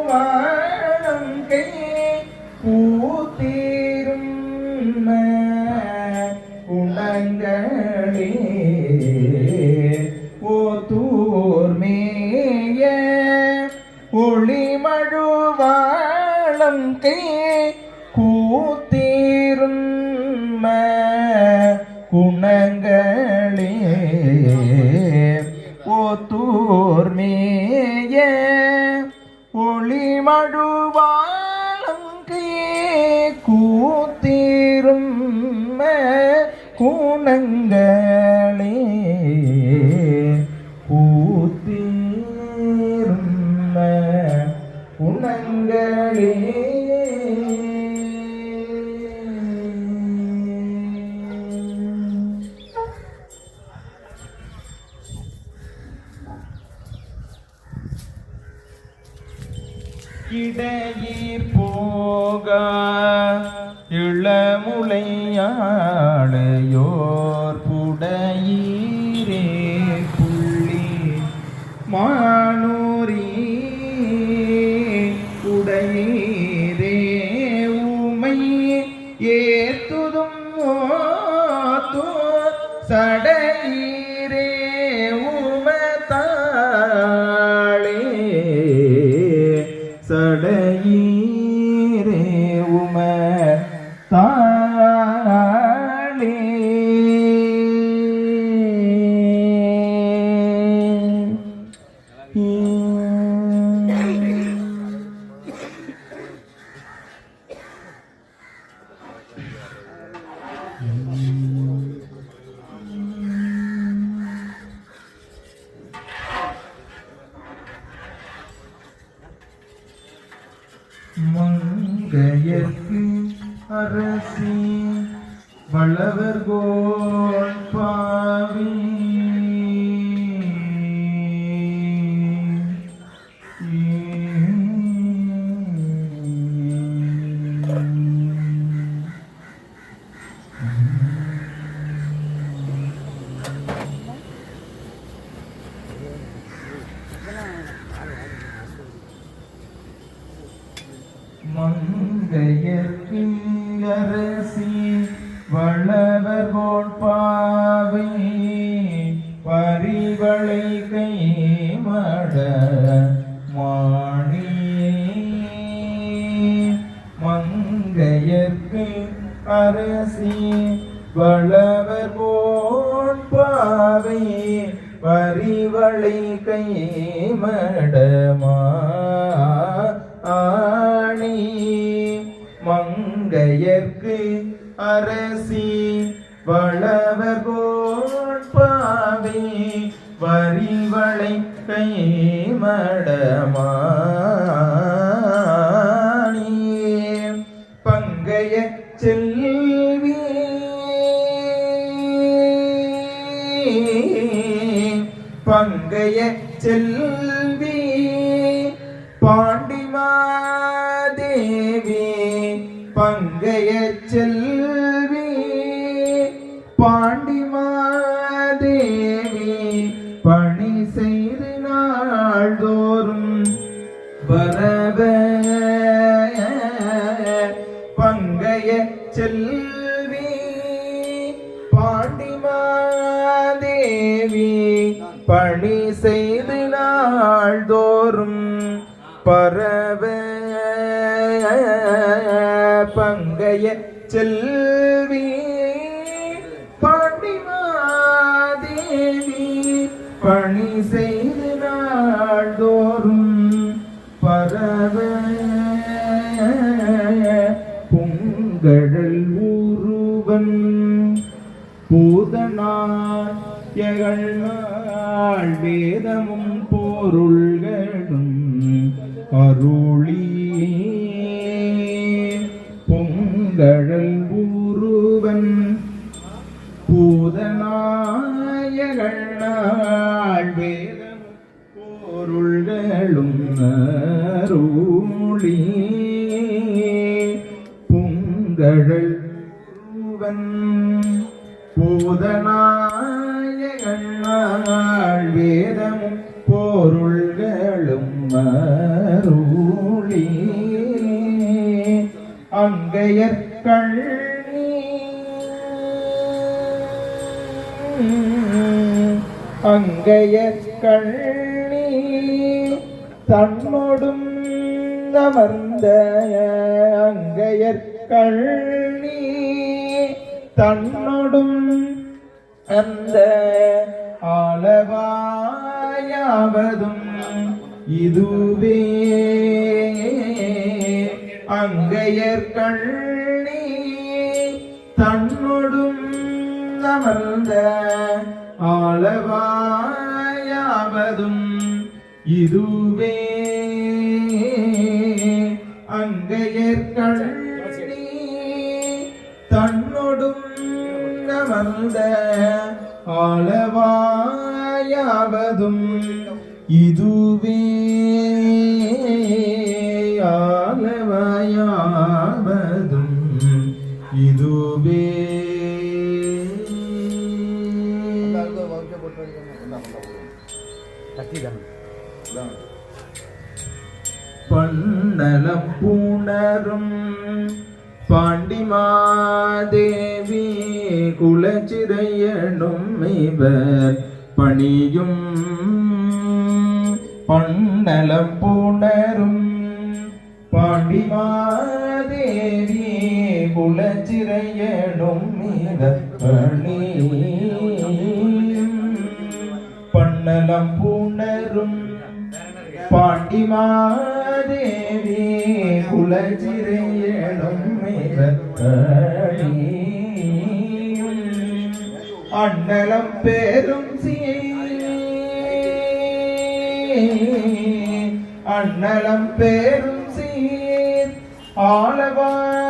ஒளிமழுவானம் கை பூத்தீரும் உணங்களே ஓத்தூர் மேய ஒளிமழுவாளம் கை கூத்தீரும் குணங்களே. ஓத்தூர் மேய ஒளிமழுவாளங்கே கூத்தீரும் குணங்களே இடையீர் போக இளமுலையாளையோர் புடையீரே புள்ளி மானூரி உடையீரே உமை ஏத்துதும் சட சடையீரே மங்கையர்க்கு அரசி வளவர் கோள் பாவி. மங்கையர்க்கு அரசி வளவர் கோள் பரிவளை கை மட மாணியே. மங்கையர்க்கு அரசி வளவர் கோள் பரிவளை கை மடமா ஆணி மேற்கு அரசி வளவர் கோட்பாவே வரிவளை கை பங்கைய செல்வி பங்கைய செல்வி பங்கைய செல்வி பாண்டிமாதேவி பணி செய்து நாள்தோறும் வரவ பங்கைய செல்வி பாண்டிமாதேவி பணி செய்து நாள்தோறும் பரவே பங்கைய செல்வி பாண்டிமாதேவி பணி செய்து நாள்தோறும் பரவ புங்கழல் ஊருவன் பூதனாள் வேதமும் பொருள்களும் அருளி பூதநாயகழ்நாள் வேதமும் பொருள்களும் அருளி. பொங்கழல் ஊருவன் பூதநாயகண்ணாள் வேதமும் மருளி அங்கையர் அங்கையர் கண்ணி தன்னோடும் அமர்ந்த அங்கையர் கண்ணி தன்னோடும் அந்த ஆளவாயாவதும் இதுவே அங்கையர் கண்ணி தன்னொடும் அமர்ந்த ஆளவாயாவதும் இதுவே. அங்கையர் தன்னொடும் அமர்ந்த ஆளவாயாவதும் இதுவே. பன்னலம் பூணரும் பாண்டிமாதேவி குலச்சிறையனும் இவர் பணியும் பன்னலம் பூணரும் பாண்டிமாதேவி குலச்சிறையனும் இவர் பணியும் பன்னலம் பூணரும் பாண்டி மாதேவி குலச்சிறையனும் அண்ணலம் பேரும் அண்ணலம் பேரும் சீர். ஆளவாயாவதும்